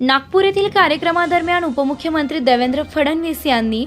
नागपूर येथील कार्यक्रमादरम्यान उपमुख्यमंत्री देवेंद्र फडणवीस यांनी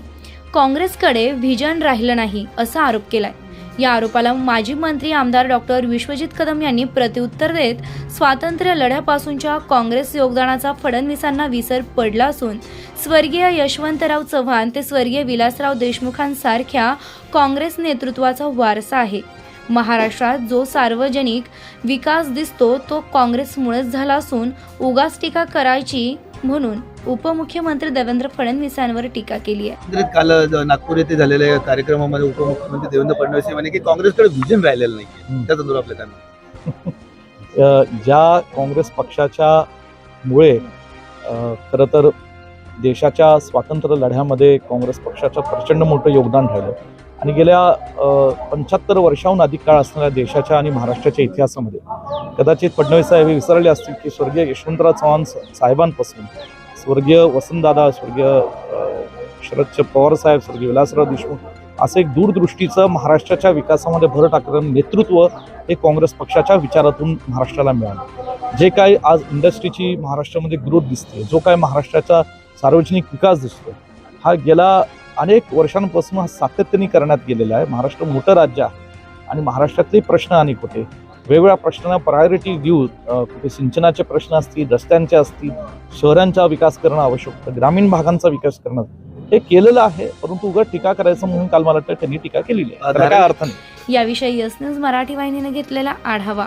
काँग्रेसकडे व्हिजन राहिलं नाही असा आरोप केलाय. या आरोपाला माजी मंत्री आमदार डॉक्टर विश्वजित कदम यांनी प्रत्युत्तर देत स्वातंत्र्य लढ्यापासूनच्या काँग्रेस योगदानाचा फडणवीसांना विसर पडला असून स्वर्गीय यशवंतराव चव्हाण ते स्वर्गीय विलासराव देशमुखांसारख्या काँग्रेस नेतृत्वाचा वारसा आहे. महाराष्ट्रात जो सार्वजनिक विकास दिसतो तो काँग्रेसमुळेच झाला असून उगाच टीका करायची म्हणून उपमुख्यमंत्री देवेंद्र फडणवीसांवर टीका केली आहे काल नागपूर येथे झालेल्या कार्यक्रमामध्ये उपमुख्यमंत्री देवेंद्र फडणवीस म्हणे की काँग्रेसकडे व्हिजन राहिलेलं नाही. त्या संदर्भात आपलं काय मत? अ, ज्या काँग्रेस पक्षाच्या मुळे खरं तर देशाच्या स्वातंत्र्य लढ्यामध्ये काँग्रेस पक्षाचं प्रचंड मोठं योगदान राहिलं आणि गेल्या पंच्याहत्तर वर्षाहून अधिक काळ असणाऱ्या देशाच्या आणि महाराष्ट्राच्या इतिहासामध्ये कदाचित फडणवीस साहेब हे विसरले असतील की स्वर्गीय यशवंतराव चव्हाण साहेबांपासून स्वर्गीय वसंतदादा स्वर्गीय शरद पवार साहेब स्वर्गीय विलासराव देशमुख असं एक दूरदृष्टीचं महाराष्ट्राच्या विकासामध्ये भर टाकणारं नेतृत्व हे काँग्रेस पक्षाच्या विचारातून महाराष्ट्राला मिळालं. जे काय आज इंडस्ट्रीची महाराष्ट्रामध्ये ग्रोथ दिसते जो काय महाराष्ट्राचा सार्वजनिक विकास दिसतो हा गेला अनेक वर्षांपासून हा सातत्याने करण्यात गेलेला आहे. महाराष्ट्र मोठं राज्य आहे आणि महाराष्ट्रातले प्रश्न अनेक होते वेगवेगळ्या प्रश्नांना प्रायोरिटी देऊन अ, कुठे सिंचनाचे प्रश्न असतील रस्त्यांचे असतील शहरांचा विकास करणं आवश्यक होतं ग्रामीण भागांचा विकास करणं. हे केलेलं आहे परंतु उगाच टीका करायचं म्हणून काल मला वाटतं त्यांनी टीका केलेली आहे. काय अर्थ नाही. याविषयी न्यूज मराठी वाहिनीने घेतलेला आढावा.